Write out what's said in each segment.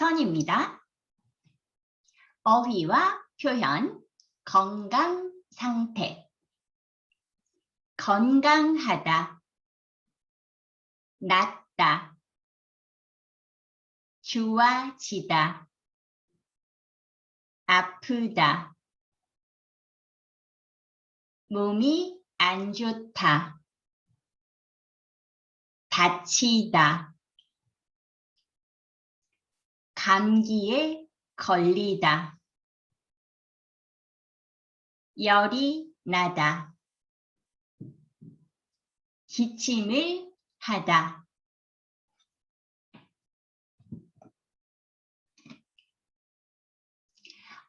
선입니다. 어휘와 표현, 건강 상태, 건강하다, 낫다, 좋아지다, 아프다, 몸이 안 좋다, 다치다, 감기에 걸리다, 열이 나다, 기침을 하다.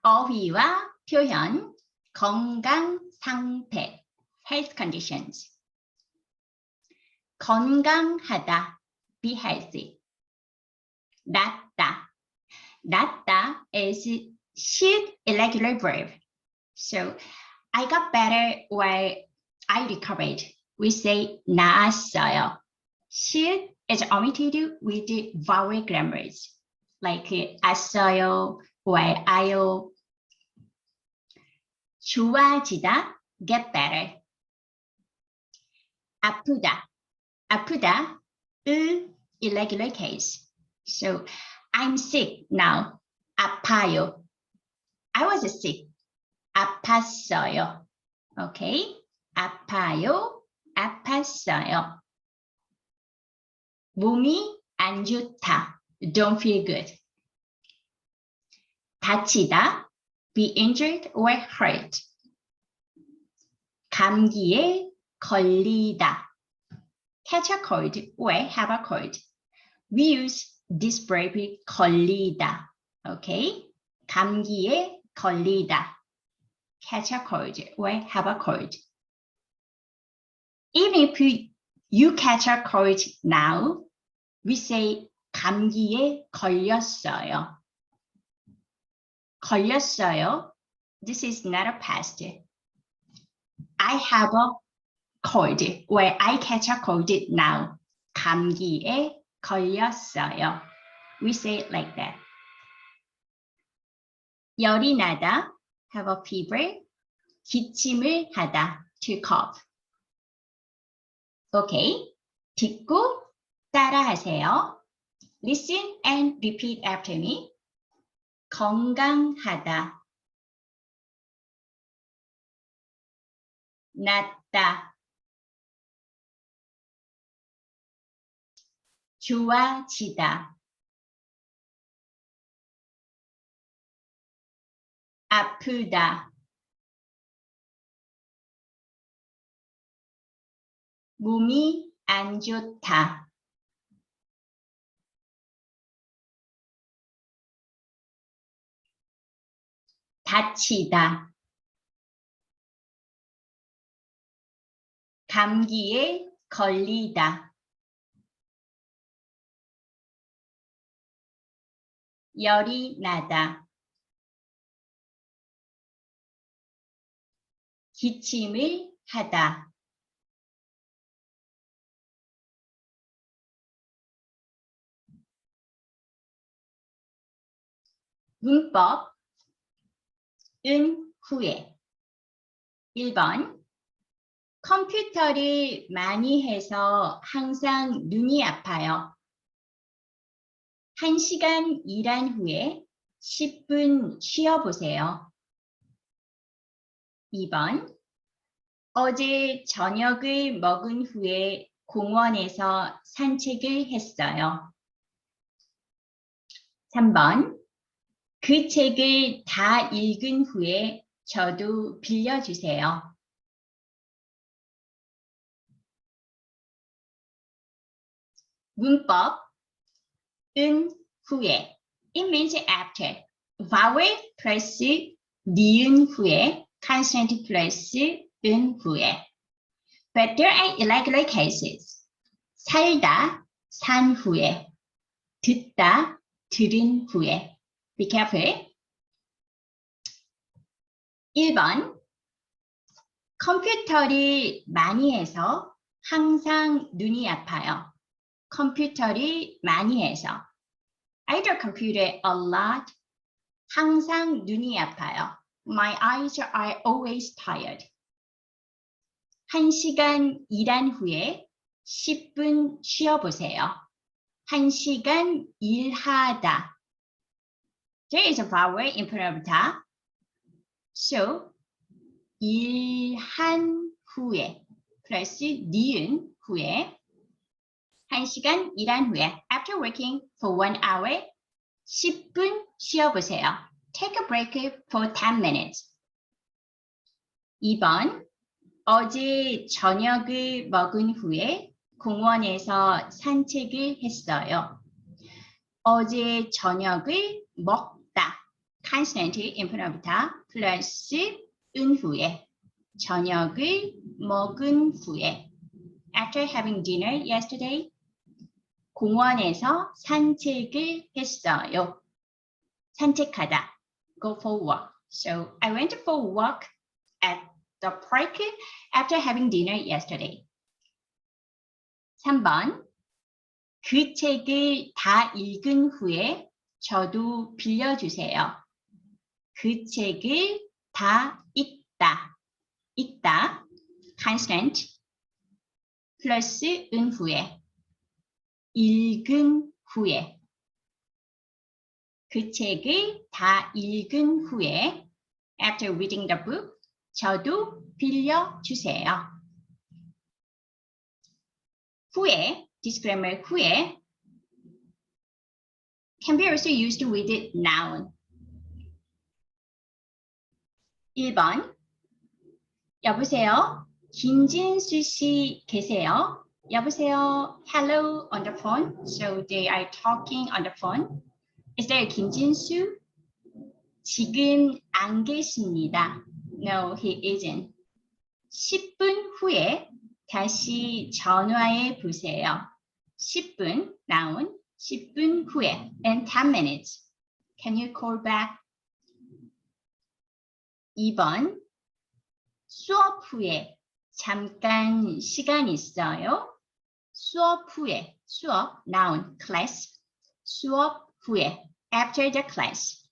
어휘와 표현, 건강 상태, health conditions. 건강하다, be healthy. 낫다, 낫다 is should irregular verb. So I got better or I recovered. We say 나았어요. should is omitted with the vowel grammars like as어요 or 아요. 좋아지다, get better. 아프다, 아프다, 으, irregular case. So I'm sick now. 아파요. I was sick. 아팠어요. Okay? 아파요. 아팠어요. 몸이 안 좋다. Don't feel good. 다치다. Be injured or hurt. 감기에 걸리다. Catch a cold or have a cold. We use this verb 걸리다. Okay? 감기에 걸리다. Catch a cold or have a cold. Even if you, you catch a cold now, we say 감기에 걸렸어요. 걸렸어요. This is not a past. I have a cold where I catch a cold now. 감기에 걸렸어요. We say it like that. 열이 나다, have a fever. 기침을 하다, to cough. Okay. 듣고 따라하세요. Listen and repeat after me. 건강하다. 낫다. 좋아지다. 아프다. 몸이 안 좋다. 다치다. 감기에 걸리다. 열이 나다. 기침을 하다. 문법 은 후에 1번 컴퓨터를 많이 해서 항상 눈이 아파요. 1시간 일한 후에 10분 쉬어보세요. 2번 어제 저녁을 먹은 후에 공원에서 산책을 했어요. 3번 그 책을 다 읽은 후에 저도 빌려주세요. 문법 은 후에 it means after vowel plus 니은 후에 consonant plus 은 후에 but there are irregular cases 살다 산 후에 듣다 들은 후에 be careful 1번 컴퓨터를 많이 해서 항상 눈이 아파요. 컴퓨터를 많이 해서 I do computer a lot. 항상 눈이 아파요. My eyes are always tired. 1시간 일한 후에 10분 쉬어보세요. 1시간 일하다. There is a vowel in 프로부터. So, 일한 후에 플러스 니은 후에 1시간 일한 후에 after working for one hour 10분 쉬어보세요. Take a break for 10 minutes. 2번 어제 저녁을 먹은 후에 공원에서 산책을 했어요. 어제 저녁을 먹다. consonant in 프로부터 플러스 은 후에 저녁을 먹은 후에 after having dinner yesterday 공원에서 산책을 했어요. 산책하다. Go for walk. So I went for a walk at the park after having dinner yesterday. 3번. 그 책을 다 읽은 후에 저도 빌려주세요. 그 책을 다 읽다. 읽다. constant 플러스 은 후에 읽은 후에 그 책을 다 읽은 후에 after reading the book 저도 빌려주세요. 후에 disclaimer 후에 can be also used with noun. 1번 여보세요? 김진수 씨 계세요? 여보세요? Hello on the phone. So they are talking on the phone. Is there 김진수? 지금 안 계십니다. No, he isn't. 10분 후에 다시 전화해 보세요. 10분, noun, 10분 후에, in 10 minutes. Can you call back? 2번, 수업 후에 잠깐 시간 있어요? 수업 후에, 수업, noun, class, 수업 후에, after the class.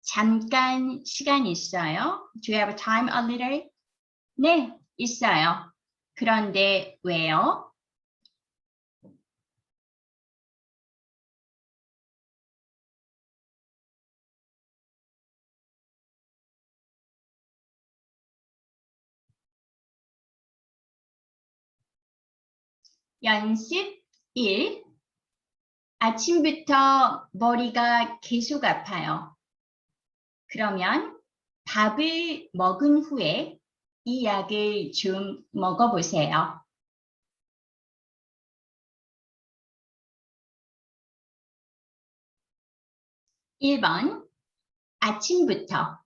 잠깐 시간 있어요? Do you have time a little? 네, 있어요. 그런데 왜요? 연습 1. 아침부터 머리가 계속 아파요. 그러면 밥을 먹은 후에 이 약을 좀 먹어보세요. 1번 아침부터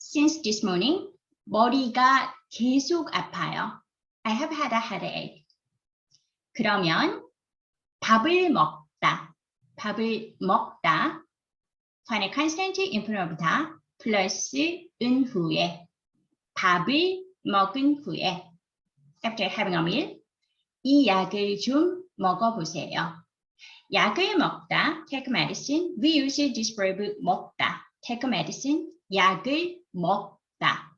since this morning 머리가 계속 아파요. I have had a headache. 그러면 밥을 먹다, 밥을 먹다, constant in front 플러스 은 후에 밥을 먹은 후에 after having a meal 이 약을 좀 먹어보세요. 약을 먹다 take medicine we use this verb 먹다 take medicine 약을 먹다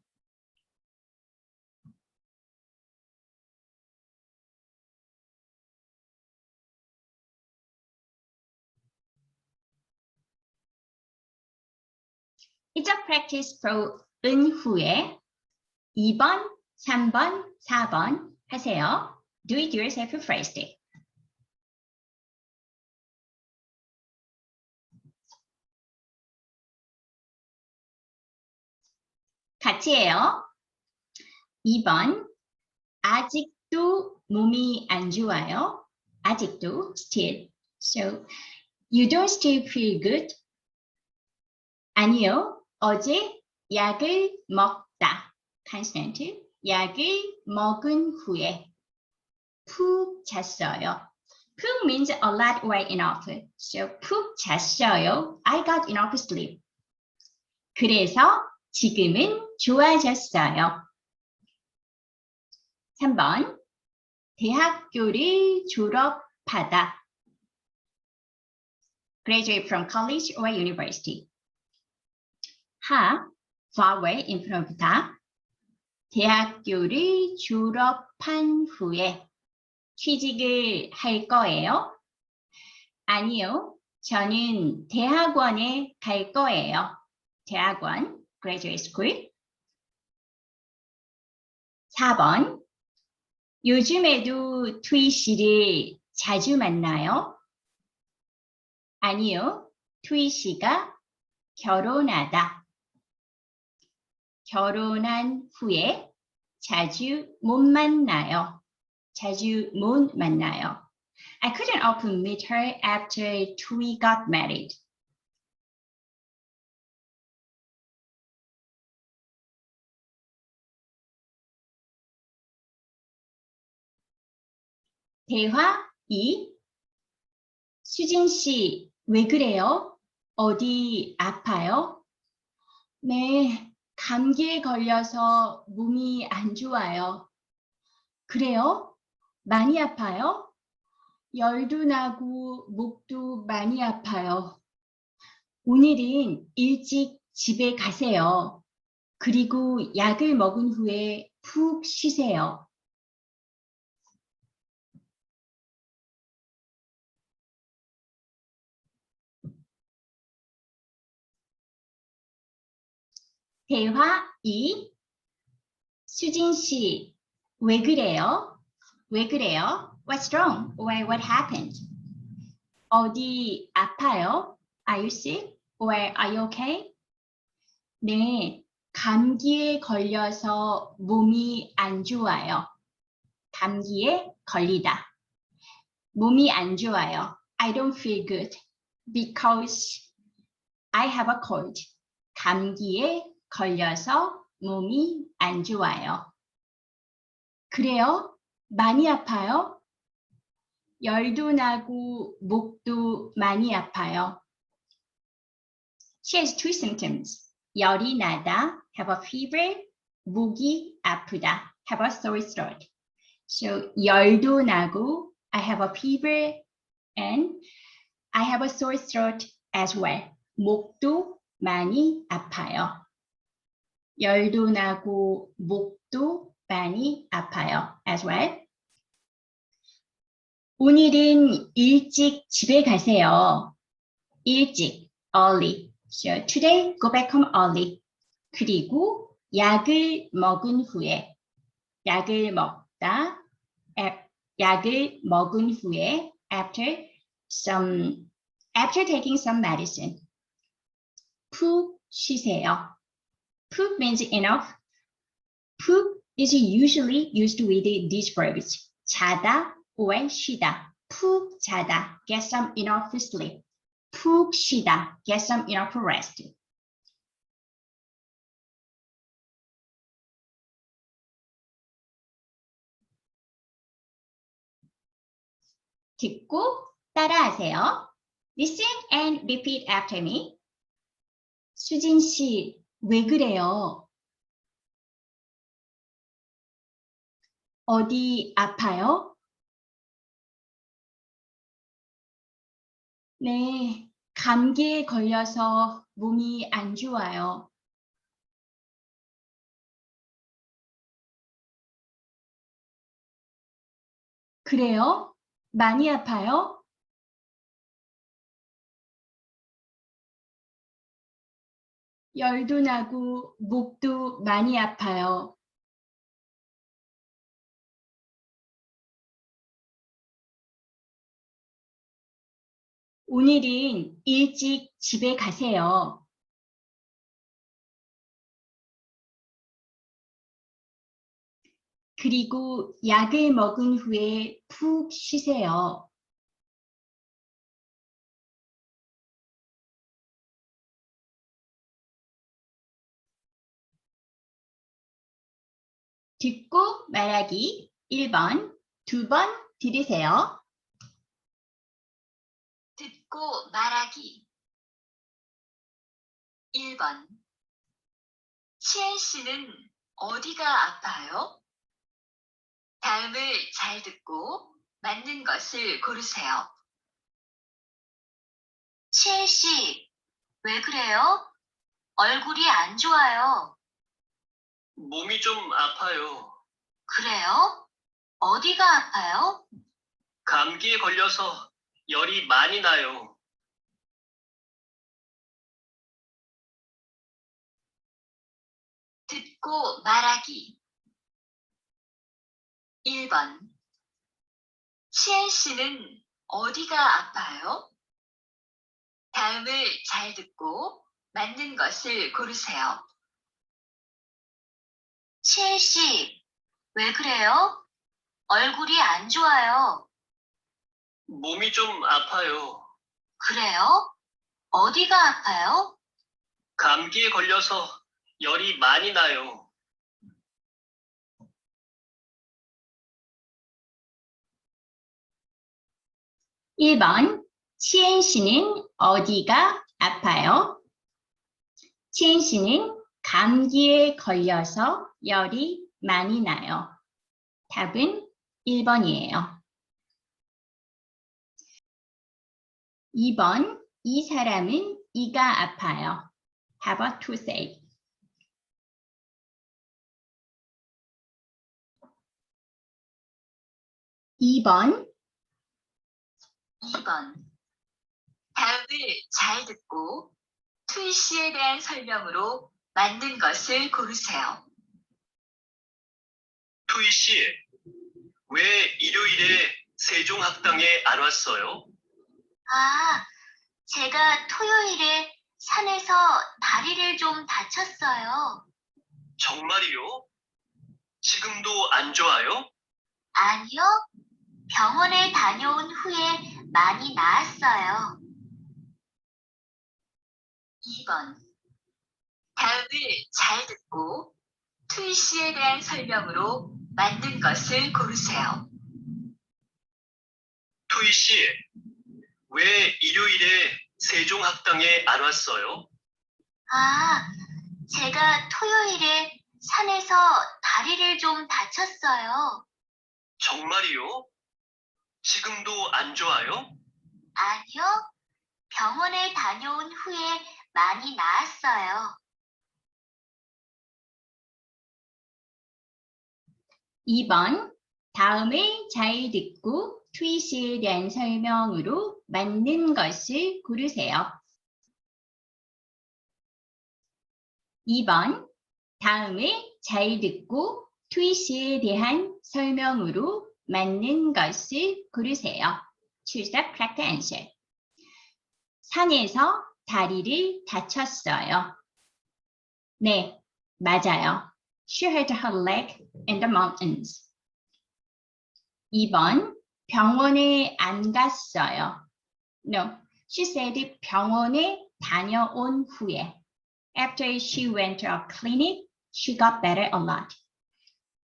A practice for 은 후에 2번, 3번, 4번 하세요. Do it yourself first. 같이 해요. 2번 아직도 몸이 안 좋아요. 아직도 still. So you don't still feel good. 아니요. 어제 약을 먹다. constant. 약을 먹은 후에 푹 잤어요. 푹 means a lot or enough. So 푹 잤어요. I got enough sleep. 그래서 지금은 좋아졌어요. 3번 대학교를 졸업하다. graduate from college or university. 하, vowel in front of 다. 대학교를 졸업한 후에 취직을 할 거예요? 아니요. 저는 대학원에 갈 거예요. 대학원, graduate school. 4번. 요즘에도 트위 씨를 자주 만나요? 아니요. 트위 씨가 결혼하다. 결혼한 후에 자주 못 만나요. 자주 못 만나요. I couldn't often meet her after we got married. 대화 2. 수진 씨, 왜 그래요? 어디 아파요? 네, 감기에 걸려서 몸이 안 좋아요. 그래요? 많이 아파요? 열도 나고 목도 많이 아파요. 오늘은 일찍 집에 가세요. 그리고 약을 먹은 후에 푹 쉬세요. 대화 2. 수진 씨, 왜 그래요? 왜 그래요? What's wrong? Why, what happened? 어디 아파요? Are you sick? Or are you okay? 네, 감기에 걸려서 몸이 안 좋아요. 감기에 걸리다. 몸이 안 좋아요. I don't feel good because I have a cold. 감기에 걸려서 몸이 안 좋아요. 그래요? 많이 아파요? 열도 나고 목도 많이 아파요. She has two symptoms. 열이 나다, have a fever, 목이 아프다, have a sore throat. So 열도 나고, I have a fever and I have a sore throat as well. 목도 많이 아파요. 열도 나고 목도 많이 아파요 as well. 오늘은 일찍 집에 가세요. 일찍, early. So today, go back home early. 그리고 약을 먹은 후에, 약을 먹다, 에- 약을 먹은 후에, after some, after taking some medicine. 푹 쉬세요. 푹 means enough. 푹 is usually used with these verbs. 자다 or 쉬다. 푹 자다. Get some enough sleep. 푹 쉬다. Get some enough rest. 듣고 따라하세요. Listen and repeat after me. 수진 씨, 왜 그래요? 어디 아파요? 네, 감기에 걸려서 몸이 안 좋아요. 그래요? 많이 아파요? 열도 나고 목도 많이 아파요. 오늘은 일찍 집에 가세요. 그리고 약을 먹은 후에 푹 쉬세요. 듣고 말하기 1번, 두 번 들으세요. 듣고 말하기. 1번. 치엔 씨는 어디가 아파요? 다음을 잘 듣고 맞는 것을 고르세요. 치혜 씨, 왜 그래요? 얼굴이 안 좋아요. 몸이 좀 아파요. 그래요? 어디가 아파요? 감기에 걸려서 열이 많이 나요. 듣고 말하기. 1번. 치엔 씨는 어디가 아파요? 다음을 잘 듣고 맞는 것을 고르세요. 치엔 씨, 왜 그래요? 얼굴이 안 좋아요. 몸이 좀 아파요. 그래요? 어디가 아파요? 감기에 걸려서 열이 많이 나요. 1번, 치엔 씨는 어디가 아파요? 치엔 씨는 감기에 걸려서 열이 많이 나요. 답은 1번이에요. 2번, 이 사람은 이가 아파요. Have a toothache. 2번, 2번. 다음을 잘 듣고 씨에 대한 설명으로 맞는 것을 고르세요. 투이 씨, 왜 일요일에 세종학당에 안 왔어요? 아, 제가 토요일에 산에서 다리를 좀 다쳤어요. 정말이요? 지금도 안 좋아요? 아니요. 병원에 다녀온 후에 많이 나았어요. 2번. 다음을 잘 듣고 투이 씨에 대한 설명으로 맞는 것을 고르세요. 투이 씨, 왜 일요일에 세종학당에 안 왔어요? 아, 제가 토요일에 산에서 다리를 좀 다쳤어요. 정말이요? 지금도 안 좋아요? 아니요. 병원에 다녀온 후에 많이 나았어요. 2번, 다음을 잘 듣고 트윗에 대한 설명으로 맞는 것을 고르세요. 2번, 다음을 잘 듣고 트윗에 대한 설명으로 맞는 것을 고르세요. Choose the correct answer. 산에서 다리를 다쳤어요. 네, 맞아요. She hurt her leg in the mountains. 2번, 병원에 안 갔어요. No, she said 병원에 다녀온 후에. After she went to a clinic, she got better a lot.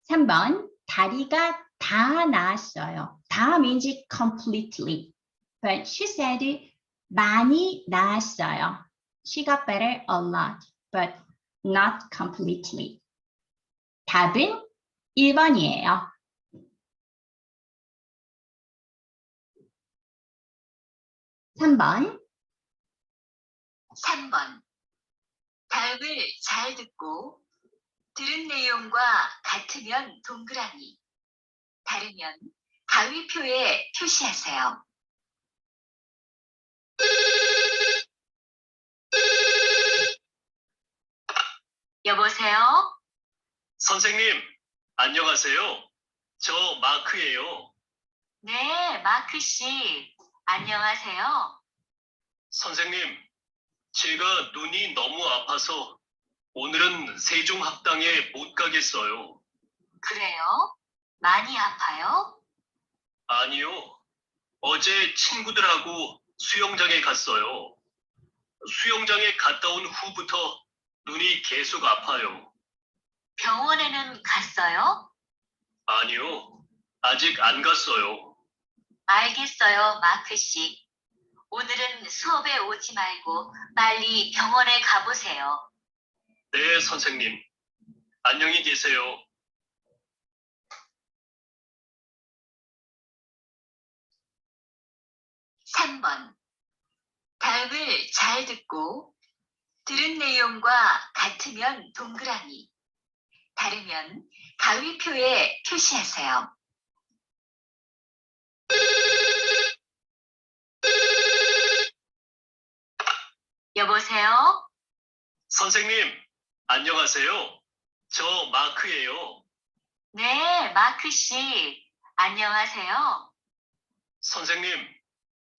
3번, 다리가 다 나았어요. 다 means completely. But she said 많이 나았어요. She got better a lot, but not completely. 답은 1번이에요. 3번, 3번. 다음을 잘 듣고 들은 내용과 같으면 동그라미, 다르면 가위표에 표시하세요. 여보세요? 선생님, 안녕하세요. 저 마크예요. 네, 마크 씨. 안녕하세요. 선생님, 제가 눈이 너무 아파서 오늘은 세종학당에 못 가겠어요. 그래요? 많이 아파요? 아니요. 어제 친구들하고 수영장에 갔어요. 수영장에 갔다 온 후부터 눈이 계속 아파요. 병원에는 갔어요? 아니요. 아직 안 갔어요. 알겠어요, 마크 씨. 오늘은 수업에 오지 말고 빨리 병원에 가보세요. 네, 선생님. 안녕히 계세요. 3번. 다음 다음을 잘 듣고 들은 내용과 같으면 동그라미, 다르면 가위표에 표시하세요. 여보세요? 선생님, 안녕하세요. 저 마크예요. 네, 마크 씨. 안녕하세요. 선생님,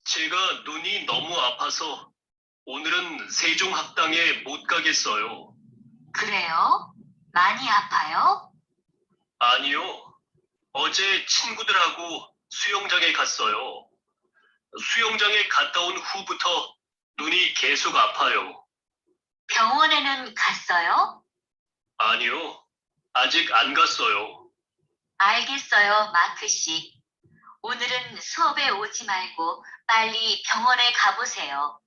제가 눈이 너무 아파서 오늘은 세종학당에 못 가겠어요. 그래요? 많이 아파요? 아니요. 어제 친구들하고 수영장에 갔어요. 수영장에 갔다 온 후부터 눈이 계속 아파요. 병원에는 갔어요? 아니요. 아직 안 갔어요. 알겠어요, 마크 씨. 오늘은 수업에 오지 말고 빨리 병원에 가보세요.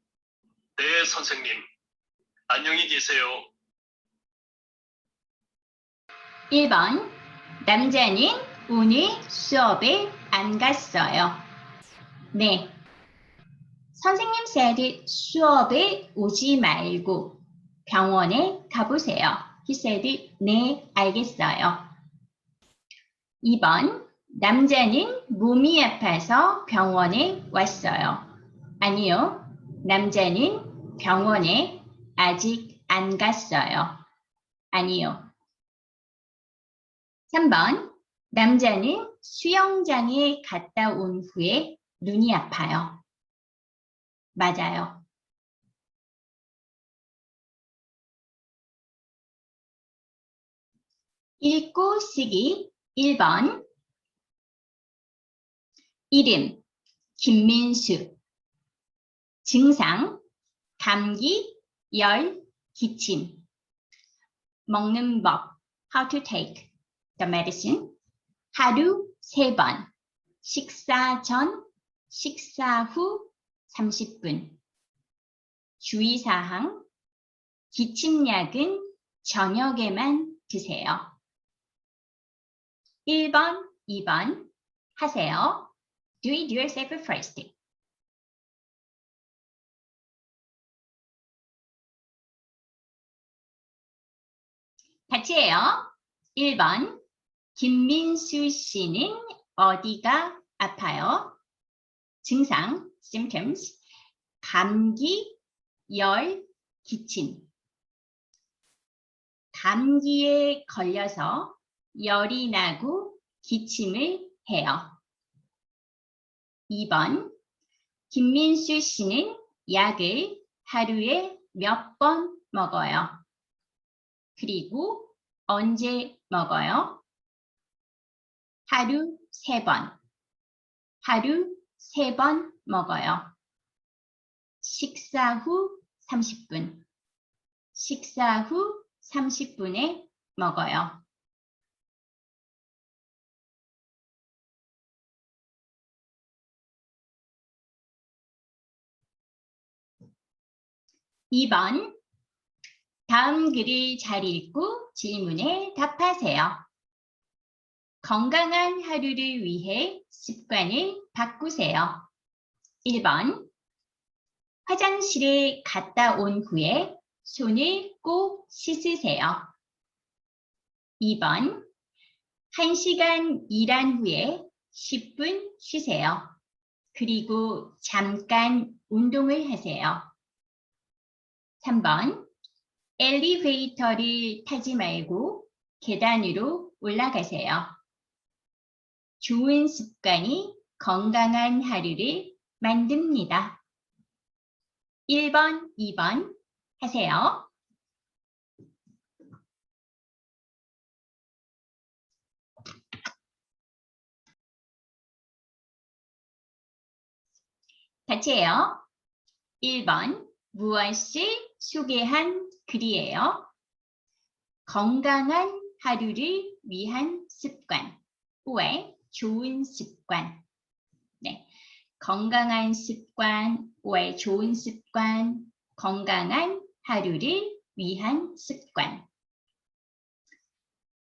네, 선생님. 안녕히 계세요. 1번 남자는 오늘 수업에 안 갔어요. 네. 선생님 said 수업에 오지 말고 병원에 가보세요. He said 네, 알겠어요. 2번 남자는 몸이 아파서 병원에 왔어요. 아니요. 남자는 병원에 아직 안 갔어요. 아니요. 3번. 남자는 수영장에 갔다 온 후에 눈이 아파요. 맞아요. 읽고 쓰기 1번. 이름 김민수. 증상 감기, 열, 기침. 먹는 법 how to take the medicine. 하루 세 번. 식사 전, 식사 후 30분. 주의사항. 기침약은 저녁에만 드세요. 1번, 2번 하세요. Do it yourself first. 같이 해요. 1번. 김민수 씨는 어디가 아파요? 증상, symptoms. 감기, 열, 기침. 감기에 걸려서 열이 나고 기침을 해요. 2번. 김민수 씨는 약을 하루에 몇 번 먹어요? 그리고 언제 먹어요? 하루 세 번. 하루 세 번 먹어요. 식사 후 30분. 식사 후 30분에 먹어요. (2번) 다음 글을 잘 읽고 질문에 답하세요. 건강한 하루를 위해 습관을 바꾸세요. 1번. 화장실에 갔다 온 후에 손을 꼭 씻으세요. 2번. 1시간 일한 후에 10분 쉬세요. 그리고 잠깐 운동을 하세요. 3번. 엘리베이터를 타지 말고 계단으로 올라가세요. 좋은 습관이 건강한 하루를 만듭니다. 1번, 2번 하세요. 같이 해요. 1번 무엇을 소개한 글이에요? 건강한 하루를 위한 습관. 왜? 좋은 습관. 네. 건강한 습관, 왜 좋은 습관, 건강한 하루를 위한 습관.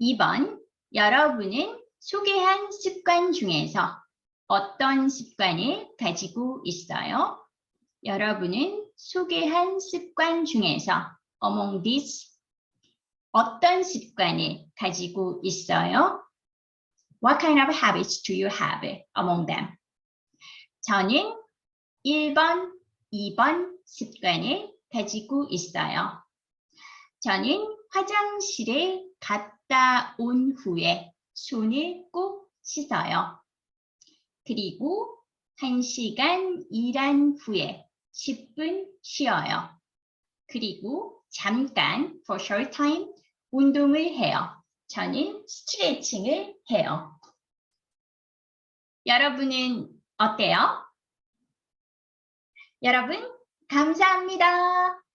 2번, 여러분은 소개한 습관 중에서 어떤 습관을 가지고 있어요? 여러분은 소개한 습관 중에서 among these 어떤 습관을 가지고 있어요? What kind of habits do you have among them? 저는 1번, 2번 습관을 가지고 있어요. 저는 화장실에 갔다 온 후에 손을 꼭 씻어요. 그리고 1시간 일한 후에 10분 쉬어요. 그리고 잠깐 for short time 운동을 해요. 저는 스트레칭을 해요. 여러분은 어때요? 여러분, 감사합니다.